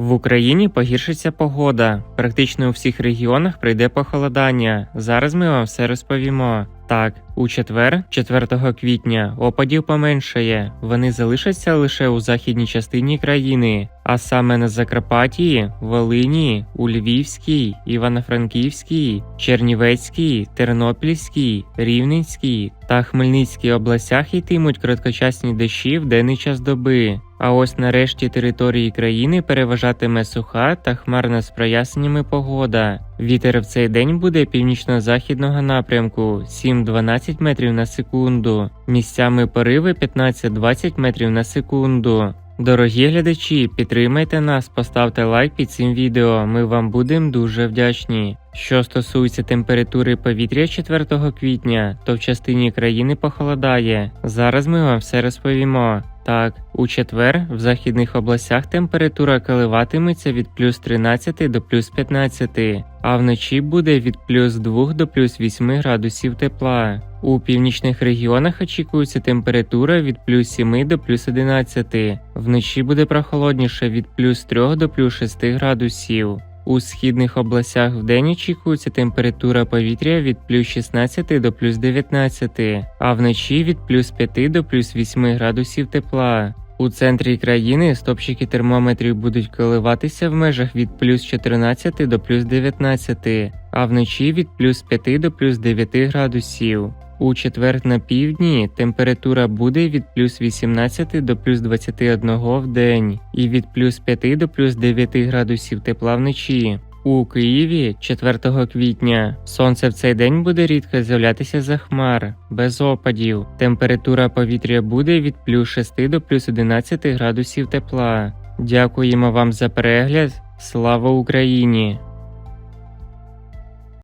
В Україні погіршиться погода. Практично у всіх регіонах прийде похолодання. Зараз ми вам все розповімо. Так, у четвер, 4 квітня, опадів поменшає. Вони залишаться лише у західній частині країни, а саме на Закарпатті, Волині, у Львівській, Івано-Франківській, Чернівецькій, Тернопільській, Рівненській та Хмельницькій областях йтимуть короткочасні дощі в денний час доби. А ось на решті території країни переважатиме суха та хмарна з проясненнями погода. Вітер в цей день буде північно-західного напрямку 7-12 метрів на секунду. Місцями пориви 15-20 метрів на секунду. Дорогі глядачі, підтримайте нас, поставте лайк під цим відео. Ми вам будемо дуже вдячні. Що стосується температури повітря 4 квітня, то в частині країни похолодає. Зараз ми вам все розповімо. Так, у четвер в західних областях температура коливатиметься від плюс 13 до плюс 15, а вночі буде від плюс 2 до плюс 8 градусів тепла. У північних регіонах очікується температура від плюс 7 до плюс 11. Вночі буде прохолодніше від плюс 3 до плюс 6 градусів. У східних областях вдень очікується температура повітря від плюс 16 до плюс 19, а вночі від плюс 5 до плюс 8 градусів тепла. У центрі країни стопчики термометрів будуть коливатися в межах від плюс 14 до плюс 19, а вночі від плюс 5 до плюс 9 градусів. У четвер на півдні температура буде від плюс 18 до плюс 21 в день і від плюс 5 до плюс 9 градусів тепла вночі. У Києві 4 квітня сонце в цей день буде рідко з'являтися за хмар, без опадів. Температура повітря буде від плюс 6 до плюс 11 градусів тепла. Дякуємо вам за перегляд. Слава Україні!